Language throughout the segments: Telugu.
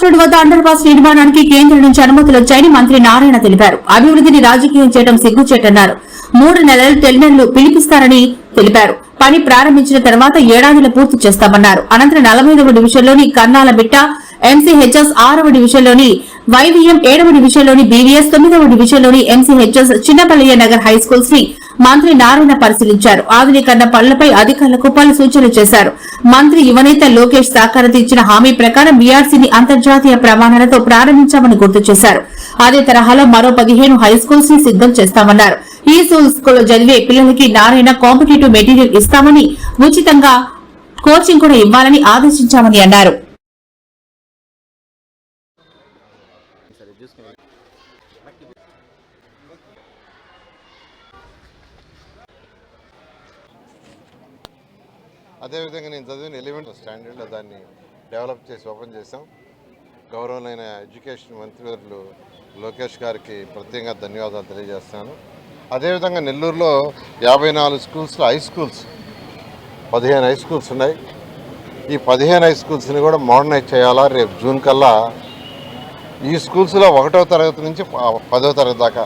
క్రాస్ రోడ్ వద్ద అండర్ పాస్ నిర్మాణానికి కేంద్రం నుంచి అనుమతులు వచ్చాయని మంత్రి నారాయణ తెలిపారు. అభివృద్ధిని రాజకీయం చేయడం సిగ్గుచేటన్నారు. మూడు నెలలు టెండర్లు పిలిపిస్తారని తెలిపారు. పని ప్రారంభించిన తర్వాత ఏడాదిలో పూర్తి చేస్తామన్నారు. అనంతరం నలభైదవ డివిజన్లోని కన్నాల బిట్ట ఎంసీహెచ్ఎస్ ఆరవ డివిజన్లోని వైవీఎం ఏడవ డివిజన్లోని బీవీఎస్ తొమ్మిదవ డివిజన్లోని ఎంసీహెచ్ఎస్ చిన్నపల్లయ్య నగర్ హై స్కూల్స్ని మంత్రి నారాయణ పరిశీలించారు. ఆధునీకరణ పనులపై అధికారులకు పలు సూచనలు చేశారు. మంత్రి యువనేత లోకేష్ సహకారం ఇచ్చిన హామీ ప్రకారం బీఆర్సీని అంతర్జాతీయ ప్రమాణాలతో ప్రారంభించామని గుర్తు చేశారు. అదే తరహాలో మరో పదిహేను హై స్కూల్స్ని సిద్దం చేస్తామన్నారు. ఈ స్కూల్లో చదివే పిల్లలకి నారాయణ కాంపిటేటివ్ మెటీరియల్ ఇస్తామని ఉచితంగా కోచింగ్ కూడా ఇవ్వాలని ఆదేశించామని అన్నారు. అదేవిధంగా నేను చదివిన ఎలిమెంట్ స్టాండర్డ్లో దాన్ని డెవలప్ చేసి ఓపెన్ చేశాం. గౌరవమైన ఎడ్యుకేషన్ మంత్రివర్యులు లోకేష్ గారికి ప్రత్యేకంగా ధన్యవాదాలు తెలియజేస్తాను అదేవిధంగా నెల్లూరులో యాభై నాలుగు స్కూల్స్లో హై స్కూల్స్ పదిహేను హై స్కూల్స్ ఉన్నాయి. ఈ పదిహేను హై స్కూల్స్ని కూడా మోడర్నైజ్ చేయాలా? రేపు జూన్ కల్లా ఈ స్కూల్స్లో ఒకటో తరగతి నుంచి పదో తరగతి దాకా.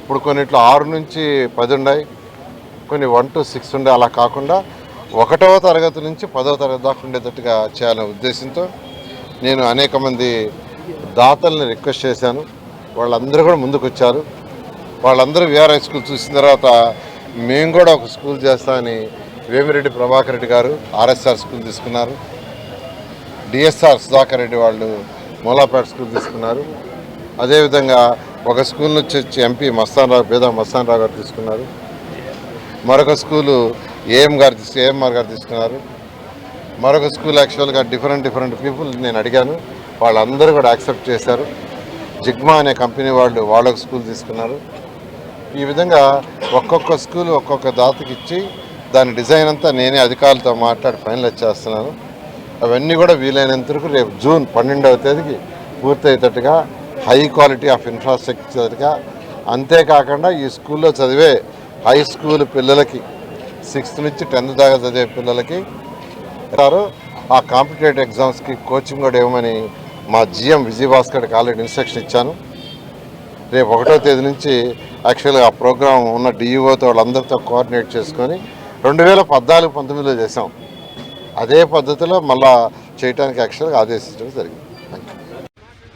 ఇప్పుడు కొన్నిట్లో ఆరు నుంచి పది ఉన్నాయి కొన్ని వన్ టు సిక్స్ ఉండే అలా కాకుండా ఒకటవ తరగతి నుంచి పదవ తరగతి దాకా ఉండేటట్టుగా చేయాలనే ఉద్దేశంతో నేను అనేక మంది దాతల్ని రిక్వెస్ట్ చేశాను. వాళ్ళందరూ కూడా ముందుకు వచ్చారు. వాళ్ళందరూ విఆర్ఐ స్కూల్ చూసిన తర్వాత మేము కూడా ఒక స్కూల్ చేస్తామని వేమిరెడ్డి ప్రభాకర్ రెడ్డి గారు ఆర్ఎస్ఆర్ స్కూల్ తీసుకున్నారు. డిఎస్ఆర్ సుధాకర్ రెడ్డి వాళ్ళు మూలాపేట స్కూల్ తీసుకున్నారు. అదేవిధంగా ఒక స్కూల్ నుంచి వచ్చి ఎంపీ మస్తాన్ రావు బేదా మస్తాన్ రావు గారు తీసుకున్నారు. మరొక స్కూలు ఏఎం గారు తీసుకు ఏఎంఆర్ గారు తీసుకున్నారు. మరొక స్కూల్ యాక్చువల్గా డిఫరెంట్ డిఫరెంట్ పీపుల్ నేను అడిగాను. వాళ్ళందరూ కూడా యాక్సెప్ట్ చేశారు. జిగ్మా అనే కంపెనీ వాళ్ళు వాళ్ళొక స్కూల్ తీసుకున్నారు. ఈ విధంగా ఒక్కొక్క స్కూల్ ఒక్కొక్క దాతకి ఇచ్చి దాని డిజైన్ అంతా నేనే అధికారులతో మాట్లాడి ఫైనల్ చేస్తున్నాను. అవన్నీ కూడా వీలైనంత వరకు రేపు జూన్ పన్నెండవ తేదీకి పూర్తయ్యేటట్టుగా హై క్వాలిటీ ఆఫ్ ఇన్ఫ్రాస్ట్రక్చర్గా. అంతేకాకుండా ఈ స్కూల్లో చదివే హై స్కూల్ పిల్లలకి సిక్స్త్ నుంచి టెన్త్ దాకా చదివే పిల్లలకి ఇస్తారు ఆ కాంపిటేటివ్ ఎగ్జామ్స్కి కోచింగ్ కూడా ఇవ్వమని మా జిఎం విజయభాస్కర్కి ఆల్రెడీ ఇన్స్ట్రక్షన్ ఇచ్చాను. రేపు ఒకటో తేదీ నుంచి యాక్చువల్గా ఆ ప్రోగ్రాం ఉన్న డిఈఓతో వాళ్ళందరితో కోఆర్డినేట్ చేసుకొని రెండు వేల పద్నాలుగు పంతొమ్మిదిలో చేసాం అదే పద్ధతిలో మళ్ళా చేయడానికి యాక్చువల్గా ఆదేశించడం జరిగింది.